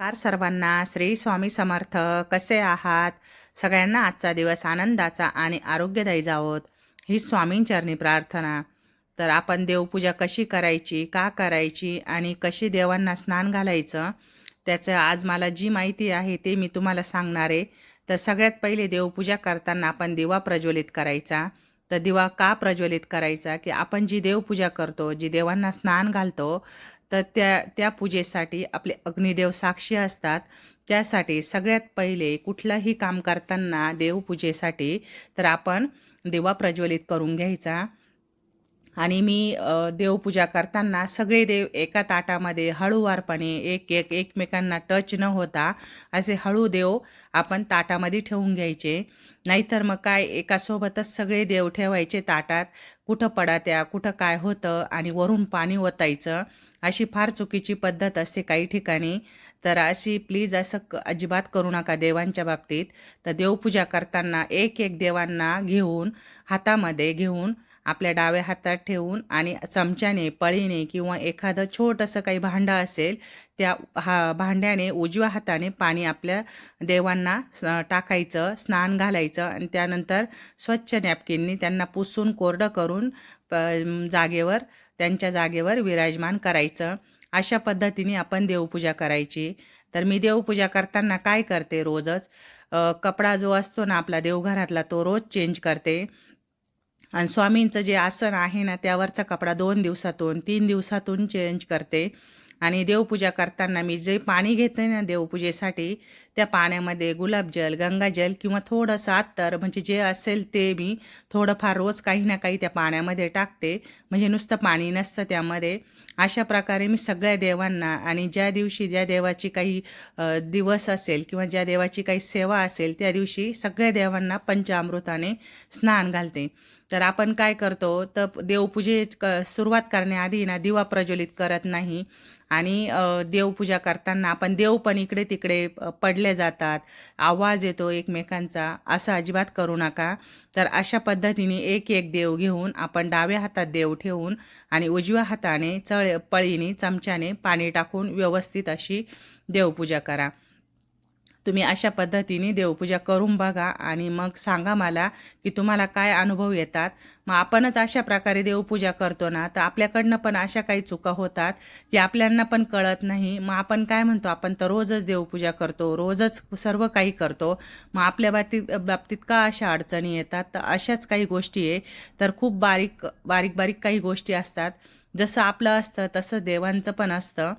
Car सर्वांना. श्री स्वामी समर्थ. कसे आहात? सगळ्यांना आजचा दिवस आनंदाचा आणि आरोग्यदायी जावोत ही स्वामींचरणी प्रार्थना. तर आपण देवपूजा कशी करायची का करायची आणि कशी देवांना स्नान घालायचं त्याचं आज मला जी माहिती आहे ते मी तुम्हाला सांगणार आहे. तर सगळ्यात पहिले देवपूजा करताना आपण दिवा प्रज्वलित करायचा. तर दिवा का प्रज्वलित करायचा? की आपण जी देवपूजा करतो जी देवांना स्नान घालतो तर त्या त्या पूजेसाठी आपले अग्निदेव साक्षी असतात. त्यासाठी सगळ्यात पहिले कुठलंही काम करताना देवपूजेसाठी तर आपण दिवा प्रज्वलित करून घ्यायचा. आणि मी देवपूजा करताना सगळे देव एका ताटामध्ये हळूवारपणे एक एक एकमेकांना टच न होता असे हळू देव आपण ताटामध्ये ठेवून घ्यायचे. नाहीतर मग काय एकासोबतच सगळे देव ठेवायचे ताटात. कुठं पडात्या कुठं काय होतं आणि वरून पाणी ओतायचं. अशी फार चुकीची पद्धत असते काही ठिकाणी. तर अशी प्लीज असं क अजिबात करू नका देवांच्या बाबतीत. तर देवपूजा करताना एक एक देवांना घेऊन हातामध्ये घेऊन आपल्या डाव्या हातात ठेवून आणि चमच्याने पळीने किंवा एखादं छोटंसं काही भांडं असेल त्या हा भांड्याने उजव्या हाताने पाणी आपल्या देवांना टाकायचं स्नान घालायचं आणि त्यानंतर स्वच्छ नॅपकिननी त्यांना पुसून कोरडं करून प- जागेवर त्यांच्या जागेवर विराजमान करायचं. अशा पद्धतीने आपण देवपूजा करायची. तर मी देवपूजा करताना काय करते रोजच? कपडा जो असतो ना आपला देवघरातला तो रोज चेंज करते. आणि स्वामींचं जे आसन आहे ना त्यावरचा कपडा दोन दिवसातून तीन दिवसातून चेंज करते. आणि देवपूजा करताना मी जे पाणी घेते ना देवपूजेसाठी त्या पाण्यामध्ये गुलाबजल गंगाजल किंवा थोडंसं अत्तर म्हणजे जे असेल ते मी थोडंफार रोज काही ना काही त्या पाण्यामध्ये टाकते. म्हणजे नुसतं पाणी नसतं त्यामध्ये. अशा प्रकारे मी सगळ्या देवांना आणि ज्या दिवशी ज्या देवाची काही दिवस असेल किंवा ज्या देवाची काही सेवा असेल त्या दिवशी सगळ्या देवांना पंचामृताने स्नान घालते. तर आपण काय करतो तर देवपूजे क सुरुवात करण्याआधी ना दिवा प्रज्वलित करत नाही. आणि देवपूजा करताना आपण देव पण इकडे तिकडे पडले जातात. आवाज येतो एकमेकांचा असं अजिबात करू नका. तर अशा पद्धतीने एक एक देव घेऊन आपण डाव्या हातात देव ठेवून आणि उजव्या हाताने चळ पळीने चमच्याने पाणी टाकून व्यवस्थित अशी देवपूजा करा. तुम्ही अशा पद्धतीने देवपूजा करून बघा आणि मग सांगा मला की तुम्हाला काय अनुभव येतात. मग आपणच अशा प्रकारे देवपूजा करतो ना तर आपल्याकडनं पण अशा काही चुका होतात की आपल्यांना पण कळत नाही. मग आपण काय म्हणतो आपण तर रोजच देवपूजा करतो रोजच सर्व काही करतो. मग आपल्या बाबतीत बाबतीत का अशा अडचणी येतात? तर अशाच काही गोष्टी आहे. तर खूप बारीक बारीक बारीक काही गोष्टी असतात. जसं आपलं असतं तसं देवांचं पण असतं.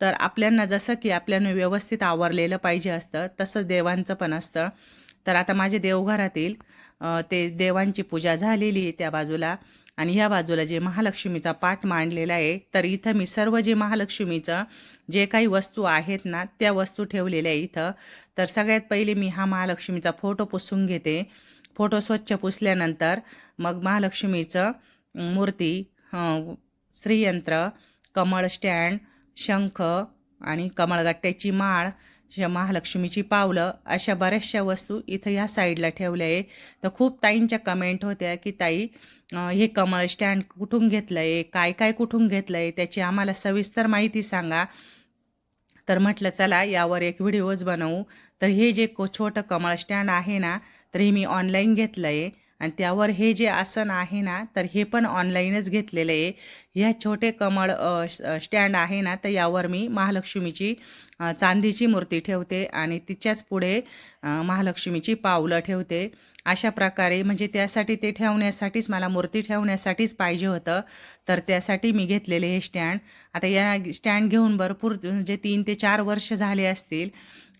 तर आपल्यांना जसं की आपल्यानं व्यवस्थित आवरलेलं पाहिजे असतं तसं देवांचं पण असतं. तर आता माझे देवघरातील ते देवांची पूजा झालेली आहे त्या बाजूला. आणि ह्या बाजूला जे महालक्ष्मीचा पाठ मांडलेला आहे तर इथं मी सर्व जे महालक्ष्मीचं जे काही वस्तू आहेत ना त्या वस्तू ठेवलेल्या आहे इथं. तर सगळ्यात पहिले मी हा महालक्ष्मीचा फोटो पुसून घेते. फोटो स्वच्छ पुसल्यानंतर मग महालक्ष्मीचं मूर्ती श्रीयंत्र कमळ स्टँड शंख आणि कमळगट्ट्याची माळ महालक्ष्मीची पावलं अशा बऱ्याचशा वस्तू इथं ह्या साईडला ठेवल्या आहे तर खूप ताईंच्या कमेंट होत्या की ताई हे कमळ स्टँड कुठून घेतलं आहे काय काय कुठून घेतलं आहे त्याची आम्हाला सविस्तर माहिती सांगा. तर म्हटलं चला यावर एक व्हिडिओज बनवू. तर हे जे को छोटं कमळ स्टँड आहे ना तर हे मी ऑनलाईन घेतलं आहे आणि त्यावर हे जे आसन आहे ना तर हे पण ऑनलाईनच घेतलेलं आहे. ह्या छोटे कमळ स्टँड आहे ना तर यावर मी महालक्ष्मीची चांदीची मूर्ती ठेवते आणि तिच्याच पुढे महालक्ष्मीची पावलं ठेवते. अशा प्रकारे म्हणजे त्यासाठी ते ठेवण्यासाठीच मला मूर्ती ठेवण्यासाठीच पाहिजे होतं. तर त्यासाठी मी घेतलेले हे स्टँड आता या स्टँड घेऊन भरपूर म्हणजे तीन ते चार वर्ष झाले असतील.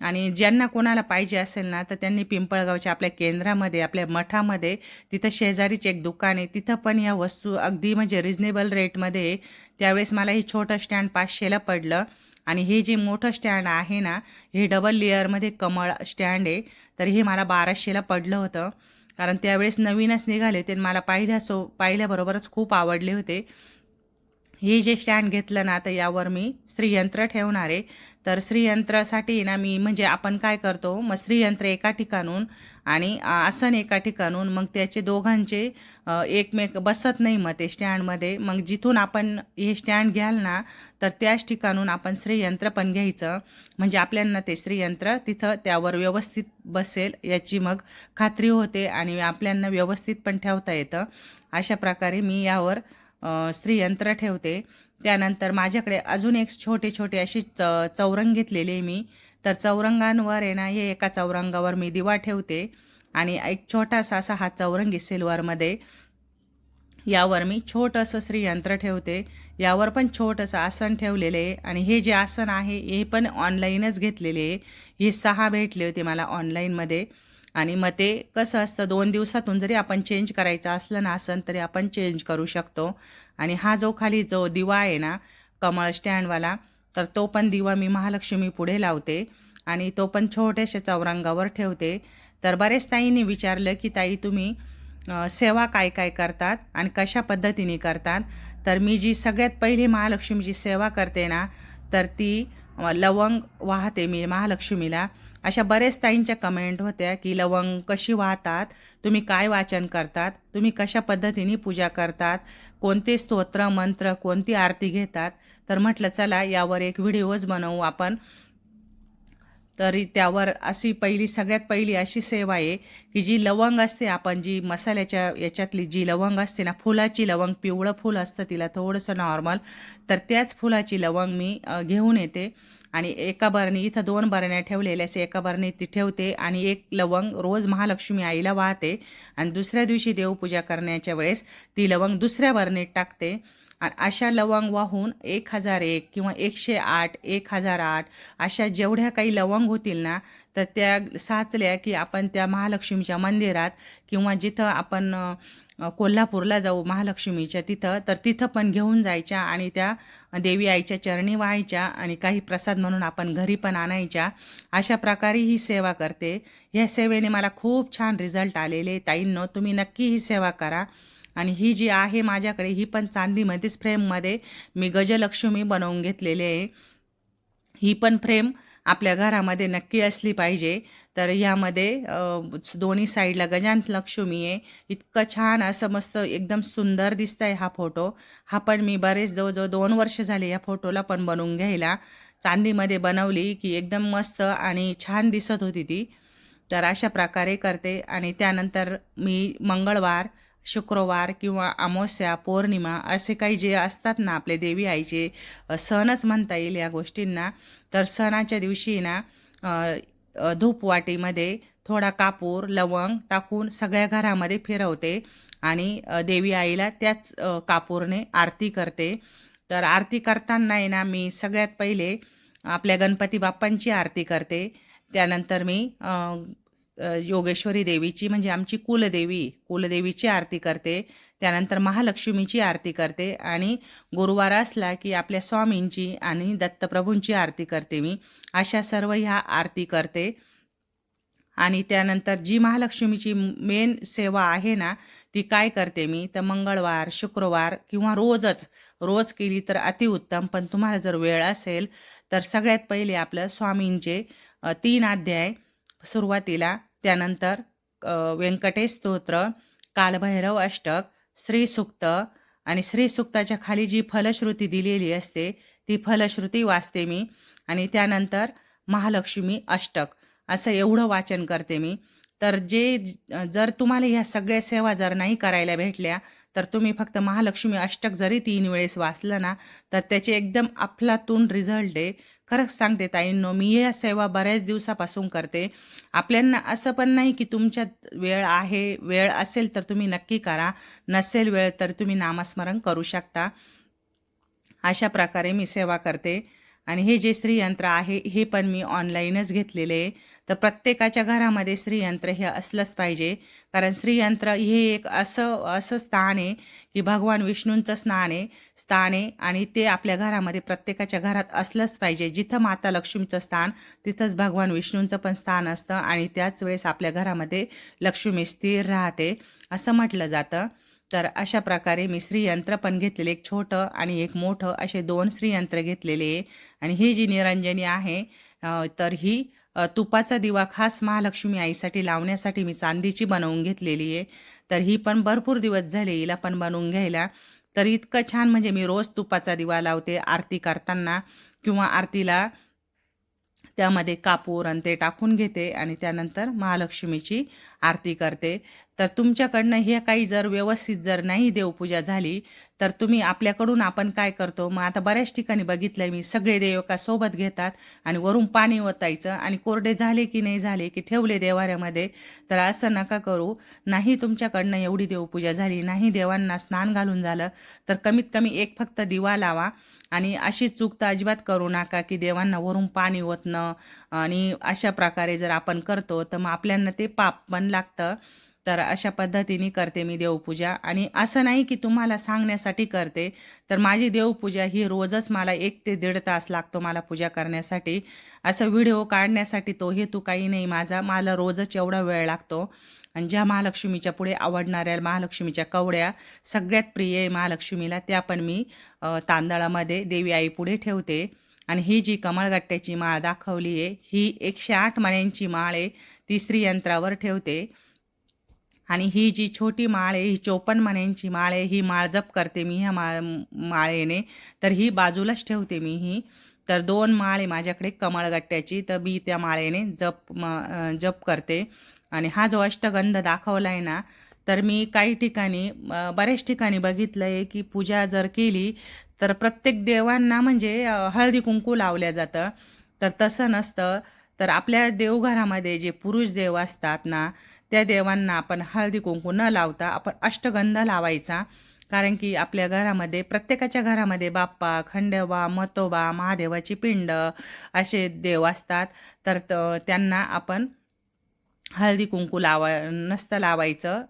आणि ज्यांना कोणाला पाहिजे असेल ना तर त्यांनी पिंपळगावच्या आपल्या केंद्रामध्ये आपल्या मठामध्ये तिथं शेजारीच एक दुकान आहे. तिथं पण या वस्तू अगदी म्हणजे रिजनेबल रेटमध्ये त्यावेळेस मला हे छोटं स्टँड पाचशेला पडलं. आणि हे जे मोठं स्टँड आहे ना हे डबल लेअरमध्ये कमळ स्टँड आहे. तर हे मला बाराशेला पडलं होतं. कारण त्यावेळेस नवीनच निघाले ते मला पाहिल्या सो पाहिल्याबरोबरच खूप आवडले होते. हे जे स्टँड घेतलं ना तर यावर मी श्रीयंत्र ठेवणार आहे. तर श्रीयंत्रासाठी ना मी म्हणजे आपण काय करतो मग श्रीयंत्र एका ठिकाणून आणि आसन एका ठिकाणून मग त्याचे दोघांचे एकमेक बसत नाही मग ते स्टँडमध्ये. मग जिथून आपण हे स्टँड घ्याल ना तर त्याच ठिकाणून आपण श्रीयंत्र पण घ्यायचं. म्हणजे आपल्यांना ते श्रीयंत्र तिथं त्यावर व्यवस्थित बसेल याची मग खात्री होते आणि आपल्यांना व्यवस्थित पण ठेवता येतं. अशा प्रकारे मी यावर स्त्रीयंत्र श्रीयंत्र ठेवते. त्यानंतर माझ्याकडे अजून एक छोटे छोटे असे च चौरंग घेतलेले आहे मी. तर चौरंगांवर आहे ना हे एका चौरंगावर मी दिवा ठेवते. आणि एक छोटासा असा हा चौरंगी सिल्वरमध्ये यावर मी छोटंसं श्रीयंत्र ठेवते. यावर पण छोटंसं आसन ठेवलेलं आहे. आणि हे जे आसन आहे हे पण ऑनलाईनच घेतलेले आहे. हे सहा भेटले होते मला ऑनलाईनमध्ये आणि मग ते कसं असतं दोन दिवसातून जरी आपण चेंज करायचं असलं ना आसन तरी आपण चेंज करू शकतो. आणि हा जो खाली जो दिवा आहे ना कमळ स्टँडवाला तर तो पण दिवा मी महालक्ष्मी पुढे लावते. आणि तो पण छोट्याशा चौरंगावर ठेवते. तर बरेच ताईंनी विचारलं की ताई तुम्ही सेवा काय काय करतात आणि कशा पद्धतीने करतात? तर मी जी सगळ्यात पहिली महालक्ष्मीची सेवा करते ना तर ती लवंग वाहते मी महालक्ष्मीला. अशा बऱ्याच ताईंच्या कमेंट होत्या की लवंग कशी वाहतात? तुम्ही काय वाचन करतात? तुम्ही कशा पद्धतीने पूजा करतात? कोणते स्तोत्र मंत्र कोणती आरती घेतात? तर म्हटलं चला यावर एक व्हिडिओज बनवू आपण. तरी त्यावर अशी पहिली सगळ्यात पहिली अशी सेवा आहे की जी लवंग असते आपण जी मसाल्याच्या याच्यातली जी लवंग असते ना फुलाची लवंग पिवळं फुल असतं तिला थोडंसं नॉर्मल तर त्याच फुलाची लवंग मी घेऊन येते आणि एका बरणी इथं दोन बरण्या ठेवलेल्या असे एका बरणीत ती ठेवते आणि एक लवंग रोज महालक्ष्मी आईला वाहते आणि दुसऱ्या दिवशी देवपूजा करण्याच्या वेळेस ती लवंग दुसऱ्या बरणीत टाकते. आणि अशा लवंग वाहून एक हजार एक किंवा एकशे आठ एक हजार आठ अशा जेवढ्या काही लवंग होतील ना तर त्या साचल्या की आपण त्या महालक्ष्मीच्या मंदिरात किंवा जिथं आपण कोल्हापूरला जाऊ महालक्ष्मीच्या तिथं तर तिथं पण घेऊन जायच्या आणि त्या देवी आईच्या चरणी व्हायच्या आणि काही प्रसाद म्हणून आपण घरी पण आणायच्या. अशा प्रकारे ही सेवा करते. ह्या सेवेने मला खूप छान रिझल्ट आलेले. ताईंनो तुम्ही नक्की ही सेवा करा. आणि ही जी आहे माझ्याकडे ही पण चांदीमध्येच फ्रेममध्ये मी गजलक्ष्मी बनवून घेतलेले आहे. ही पण फ्रेम आपल्या घरामध्ये नक्की असली पाहिजे. तर ह्यामध्ये दोन्ही साईडला गजांत लक्ष्मी आहे. इतकं छान असं मस्त एकदम सुंदर दिसत आहे हा फोटो. हा पण मी बरेच जवळजवळ दोन वर्ष झाले या फोटोला पण बनवून घ्यायला. चांदीमध्ये बनवली की एकदम मस्त आणि छान दिसत होती ती. तर अशा प्रकारे करते आणि त्यानंतर मी मंगळवार शुक्रवार किंवा अमावस्या पौर्णिमा असे काही जे असतात ना आपले देवी आईचे सणच म्हणता येईल या गोष्टींना. तर सणाच्या दिवशी ना धूपवाटीमध्ये थोडा कापूर लवंग टाकून सगळ्या घरामध्ये फिरवते आणि देवी आईला त्याच कापूरने आरती करते. तर आरती करताना आहे ना मी सगळ्यात पहिले आपल्या गणपती बाप्पांची आरती करते. त्यानंतर मी योगेश्वरी देवीची म्हणजे आमची कुलदेवी कुलदेवीची आरती करते. त्यानंतर महालक्ष्मीची आरती करते आणि गुरुवार असला की आपल्या स्वामींची आणि दत्तप्रभूंची आरती करते मी. अशा सर्व ह्या आरती करते. आणि त्यानंतर जी महालक्ष्मीची मेन सेवा आहे ना ती काय करते मी? तर मंगळवार शुक्रवार किंवा रोजच रोज केली तर अतिउत्तम पण तुम्हाला जर वेळ असेल तर सगळ्यात पहिले आपलं स्वामींचे तीन अध्याय सुरुवातीला त्यानंतर व्यंकटेश स्तोत्र कालभैरव अष्टक श्रीसुक्त आणि श्रीसुक्ताच्या खाली जी फलश्रुती दिलेली असते ती फलश्रुती वाचते मी. आणि त्यानंतर महालक्ष्मी अष्टक असं एवढं वाचन करते मी. तर जे जर तुम्हाला ह्या सगळ्या सेवा जर नाही करायला भेटल्या तर तुम्ही फक्त महालक्ष्मी अष्टक जरी तीन वेळेस वाचलं ना तर त्याचे एकदम अफलातून रिझल्ट आहे. खरंच सांगते ताईंनो मी या सेवा बऱ्याच दिवसापासून करते. आपल्यांना असं पण नाही की तुमच्यात वेळ आहे वेळ असेल तर तुम्ही नक्की करा नसेल वेळ तर तुम्ही नामस्मरण करू शकता. अशा प्रकारे मी सेवा करते. आणि हे जे श्रीयंत्र आहे हे पण मी ऑनलाईनच घेतलेले आहे. तर प्रत्येकाच्या घरामध्ये श्रीयंत्र हे असलंच पाहिजे. कारण श्रीयंत्र हे एक असं असं स्थान आहे की भगवान विष्णूंचं स्नान आहे स्थान आहे आणि ते आपल्या घरामध्ये प्रत्येकाच्या घरात असलंच पाहिजे. जिथं माता लक्ष्मीचं स्थान तिथंच भगवान विष्णूंचं पण स्थान असतं आणि त्याच वेळेस आपल्या घरामध्ये लक्ष्मी स्थिर राहते असं म्हटलं जातं. तर अशा प्रकारे मी श्रीयंत्र पण घेतलेले एक छोटं आणि एक मोठं असे दोन श्रीयंत्र घेतलेले. आहे आणि ही जी निरंजनी आहे तर ही तुपाचा दिवा खास महालक्ष्मी आईसाठी लावण्यासाठी मी चांदीची बनवून घेतलेली आहे. तर ही पण भरपूर दिवस झाले हिला पण बनवून घ्यायला. तर इतकं छान म्हणजे मी रोज तुपाचा दिवा लावते आरती करताना किंवा आरतीला त्यामध्ये कापूर आणि ते टाकून घेते आणि त्यानंतर महालक्ष्मीची आरती करते. तर तुमच्याकडनं हे काही जर व्यवस्थित जर नाही देवपूजा झाली तर तुम्ही आपल्याकडून आपण काय करतो? मग आता बऱ्याच ठिकाणी बघितलंय मी सगळे देव एका सोबत घेतात आणि वरून पाणी ओतायचं आणि कोरडे झाले की नाही झाले की ठेवले देवाऱ्यामध्ये तर असं नका करू. नाही तुमच्याकडनं एवढी देवपूजा झाली नाही देवांना स्नान घालून झालं तर कमीत कमी एक फक्त दिवा लावा आणि अशी चूक तर अजिबात करू नका की देवांना वरून पाणी ओतणं आणि अशा प्रकारे जर आपण करतो तर मग आपल्याला ते पाप पण लागतं. तर अशा पद्धतीने करते मी देवपूजा. आणि असं नाही की तुम्हाला सांगण्यासाठी करते तर माझी देवपूजा ही रोजच मला एक ते दीड तास लागतो मला पूजा करण्यासाठी. असं व्हिडिओ काढण्यासाठी तो हेतू काही नाही माझा. मला रोजच एवढा वेळ लागतो. आणि ज्या महालक्ष्मीच्या पुढे आवडणाऱ्या महालक्ष्मीच्या कवड्या सगळ्यात प्रिय आहे महालक्ष्मीला त्या पण मी तांदळामध्ये देवी आई पुढे ठेवते. आणि ही जी कमळगट्ट्याची माळ दाखवली आहे ही एकशे आठ मण्यांची माळ आहे. ती यंत्रावर ठेवते. आणि ही जी छोटी माळ आहे ही चोपन्न मण्यांची माळ आहे ही माळ जप करते मी ह्या माळ माळेने. तर ही बाजूलाच ठेवते मी ही. तर दोन माळ आहे माझ्याकडे कमळगट्ट्याची तर मी त्या माळेने जप म जप करते. आणि हा जो अष्टगंध दाखवला आहे ना तर मी काही ठिकाणी बऱ्याच ठिकाणी बघितलं आहे की पूजा जर केली तर प्रत्येक देवांना म्हणजे हळदी कुंकू लावल्या जातं. तर तसं नसतं. तर आपल्या देवघरामध्ये जे पुरुष देव असतात ना त्या देवांना आपण हळदी कुंकू न लावता आपण अष्टगंध लावायचा. कारण की आपल्या घरामध्ये प्रत्येकाच्या घरामध्ये बाप्पा खंडोबा मतोबा महादेवाची पिंड असे देव असतात. तर त- त्यांना आपण हळदी कुंकू लावा नसतं लावायचं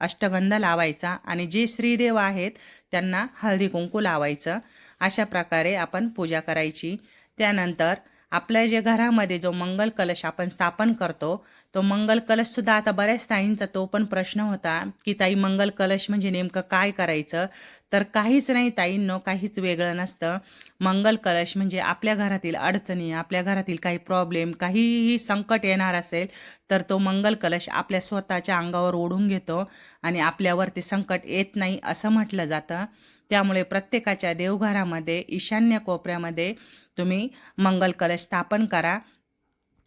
अष्टगंध लावायचा. आणि जे श्रीदेव आहेत त्यांना हळदी कुंकू लावायचं. अशा प्रकारे आपण पूजा करायची. त्यानंतर आपल्या जे घरामध्ये जो मंगल कलश आपण स्थापन करतो तो मंगल कलशसुद्धा आता बऱ्याच ताईंचा तो पण प्रश्न होता की ताई मंगल कलश म्हणजे नेमकं काय करायचं? तर काहीच नाही ताईंनो काहीच वेगळं नसतं. मंगल कलश म्हणजे आपल्या घरातील अडचणी आपल्या घरातील काही प्रॉब्लेम काहीही संकट येणार असेल तर तो मंगल कलश आपल्या स्वतःच्या अंगावर ओढून घेतो आणि आपल्यावर ते संकट येत नाही असं म्हटलं जातं. त्यामुळे प्रत्येकाच्या देवघरामध्ये ईशान्य कोपऱ्यामध्ये तुम्ही मंगल कलश स्थापन करा.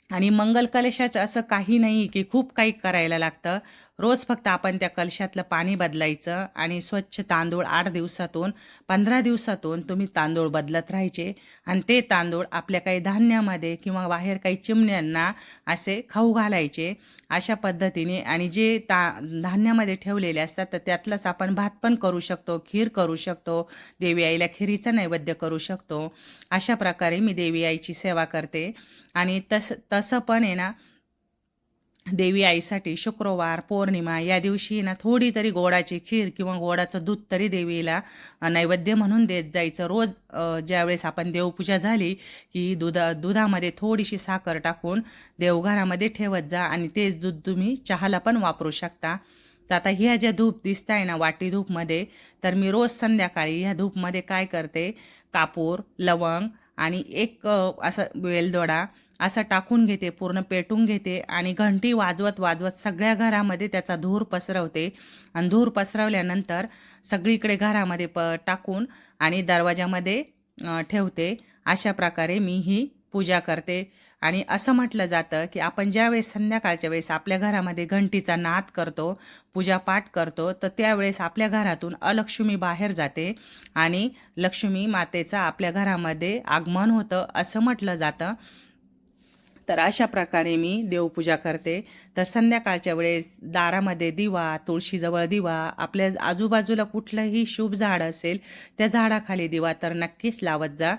आणि मंगल कलशाचं असं काही नाही की खूप काही करायला लागतं. रोज फक्त आपण त्या कलशातलं पाणी बदलायचं आणि स्वच्छ तांदूळ आठ दिवसातून पंधरा दिवसातून तुम्ही तांदूळ बदलत राहायचे. आणि ते तांदूळ आपल्या काही धान्यामध्ये किंवा बाहेर काही चिमण्यांना असे खाऊ घालायचे. अशा पद्धतीने आणि जे ता धान्यामध्ये ठेवलेले असतात तर त्यातलंच आपण भात पण करू शकतो खीर करू शकतो देवी आईला खिरीचा नैवेद्य करू शकतो. अशा प्रकारे मी देवी आईची सेवा करते. आणि तस तसं पण आहे ना देवी आईसाठी शुक्रवार पौर्णिमा या दिवशी ना थोडी तरी गोडाची खीर किंवा गोडाचं दूध तरी देवीला नैवेद्य म्हणून देत जायचं. रोज ज्यावेळेस आपण देवपूजा झाली की दुधा दुधामध्ये थोडीशी साखर टाकून देवघरामध्ये ठेवत जा आणि तेच दूध तुम्ही चहाला पण वापरू शकता. तर आता ह्या ज्या धूप दिसत आहे ना वाटी धूपमध्ये तर मी रोज संध्याकाळी ह्या धूपमध्ये काय करते? कापूर लवंग आणि एक असं वेलदोडा असं टाकून घेते पूर्ण पेटून घेते आणि घंटी वाजवत वाजवत सगळ्या घरामध्ये त्याचा धूर पसरवते. आणि धूर पसरवल्यानंतर सगळीकडे घरामध्ये प टाकून आणि दरवाजामध्ये ठेवते. अशा प्रकारे मी ही पूजा करते. आणि असं म्हटलं जातं की आपण ज्यावेळेस संध्याकाळच्या वेळेस आपल्या घरामध्ये घंटीचा नाद करतो पूजापाठ करतो तर त्यावेळेस आपल्या घरातून अलक्ष्मी बाहेर जाते आणि लक्ष्मी मातेचं आपल्या घरामध्ये आगमन होतं असं म्हटलं जातं. तर अशा प्रकारे मी देवपूजा करते. तर संध्याकाळच्या वेळेस दारामध्ये दिवा तुळशीजवळ दिवा आपल्या आजूबाजूला कुठलंही शुभ झाड असेल त्या झाडाखाली दिवा तर नक्कीच लावत जा.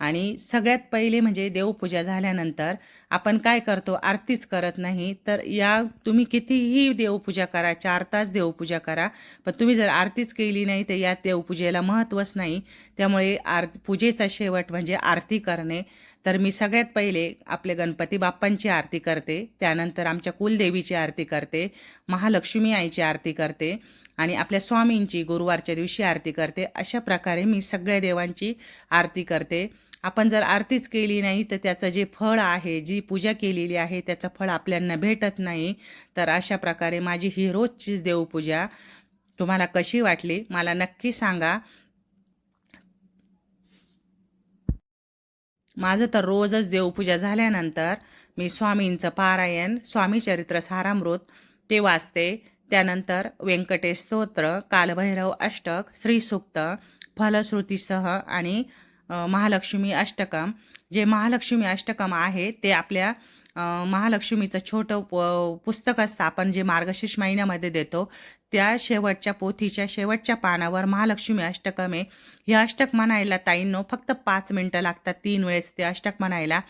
आणि सगळ्यात पहिले म्हणजे देवपूजा झाल्यानंतर आपण काय करतो? आरतीच करत नाही. तर या तुम्ही कितीही देवपूजा करा चार तास देवपूजा करा. पण तुम्ही जर आरतीच केली नाही तर या देवपूजेला महत्त्वच नाही. त्यामुळे आर पूजेचा शेवट म्हणजे आरती करणे. तर मी सगळ्यात पहिले आपले गणपती बाप्पांची आरती करते त्यानंतर आमच्या कुलदेवीची आरती करते महालक्ष्मी आईची आरती करते आणि आपल्या स्वामींची गुरुवारच्या दिवशी आरती करते. अशा प्रकारे मी सगळ्या देवांची आरती करते. आपण जर आरतीच केली नाही तर त्याचं जे फळ आहे जी पूजा केलेली आहे त्याचं फळ आपल्याला भेटत नाही. तर अशा प्रकारे माझी ही रोजचीच देवपूजा. तुम्हाला कशी वाटली? मला नक्की सांगा. माझं तर रोजच देवपूजा झाल्यानंतर मी स्वामींचं पारायण स्वामी चरित्र सारामृत ते वाचते. त्यानंतर व्यंकटेश स्तोत्र कालभैरव अष्टक श्रीसूक्त फलश्रुतीसह आणि महालक्ष्मी अष्टकम. जे महालक्ष्मी अष्टकम आहे ते आपल्या महालक्ष्मीचं छोटं प पुस्तक असतं. आपण जे मार्गशीर्ष महिन्यामध्ये देतो त्या शेवटच्या पोथीच्या शेवटच्या पानावर महालक्ष्मी अष्टकमे. हे अष्टक म्हणायला ताईंनो फक्त पाच मिनटं लागतात. तीन वेळेस ते अष्टक म्हणायला.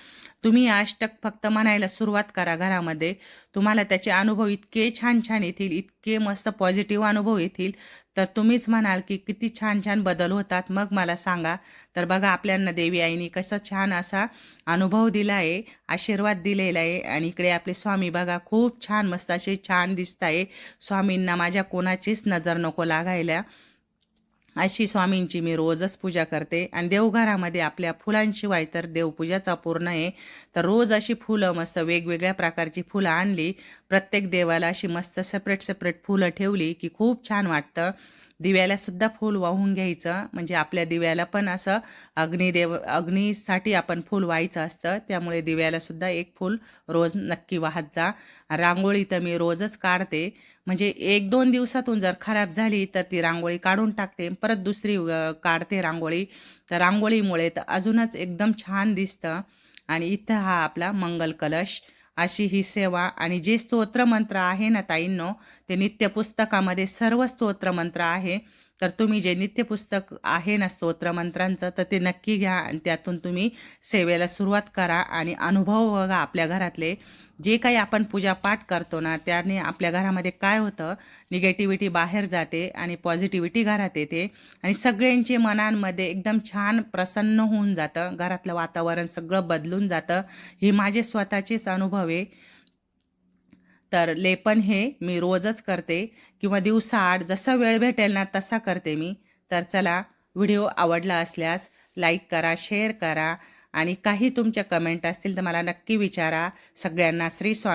तुम्ही अष्टक फक्त म्हणायला सुरुवात करा घरामध्ये. तुम्हाला त्याचे अनुभव इतके छान छान येतील इतके मस्त पॉझिटिव्ह अनुभव येतील. तर तुम्हीच म्हणाल की किती छान छान बदल होतात. मग मला सांगा. तर बघा आपल्यांना देवी आईनी कसा छान असा अनुभव दिला आहे आशीर्वाद दिलेला आहे. आणि इकडे आपले स्वामी बघा खूप छान मस्त असे छान दिसत आहे स्वामींना माझ्या कोणाचीच नजर नको लागायला. अशी स्वामींची मी रोजच पूजा करते. आणि देवघरामध्ये आपल्या फुलांशिवाय तर देवपूजाचा पूर्ण आहे तर रोज अशी फुलं मस्त वेगवेगळ्या प्रकारची फुलं आणली. प्रत्येक देवाला अशी मस्त सेपरेट सेपरेट फुलं ठेवली की खूप छान वाटतं. दिव्याला सुद्धा फूल वाहून घ्यायचं. म्हणजे आपल्या दिव्याला पण असं अग्निदेव अग्नीसाठी आपण फूल व्हायचं असतं. त्यामुळे दिव्याला सुद्धा एक फूल रोज नक्की वाहत जा. रांगोळी तर मी रोजच काढते. म्हणजे एक दोन दिवसातून जर खराब झाली तर ती रांगोळी काढून टाकते. परत दुसरी काढते रांगोळी. तर रांगोळीमुळे तर अजूनच एकदम छान दिसतं. आणि इथं हा आपला मंगल कलश. अशी ही सेवा आणि जे स्तोत्र मंत्र आहे ना ताईंनो ते नित्य पुस्तकामध्ये सर्व स्तोत्र मंत्र आहे. तर तुम्ही जे नित्य पुस्तक आहे ना स्तोत्रमंत्रांचं तर ते नक्की घ्या आणि त्यातून तुम्ही सेवेला सुरुवात करा आणि अनुभव बघा आपल्या घरातले. जे काही आपण पूजापाठ करतो ना त्याने आपल्या घरामध्ये काय होतं? निगेटिव्हिटी बाहेर जाते आणि पॉझिटिव्हिटी घरात येते आणि सगळ्यांचे मनांमध्ये एकदम छान प्रसन्न होऊन जातं. घरातलं वातावरण सगळं बदलून जातं. हे माझे स्वतःचेच अनुभव आहे. तर लेपन हे मी रोजच करते. किंवा दिवसाआड जसा वेळ भेटेल ना तसा करते मी. तर चला व्हिडिओ आवडला असल्यास लाईक करा शेअर करा आणि काही तुमच्या कमेंट असतील तर मला नक्की विचारा. सगळ्यांना श्री स्वामी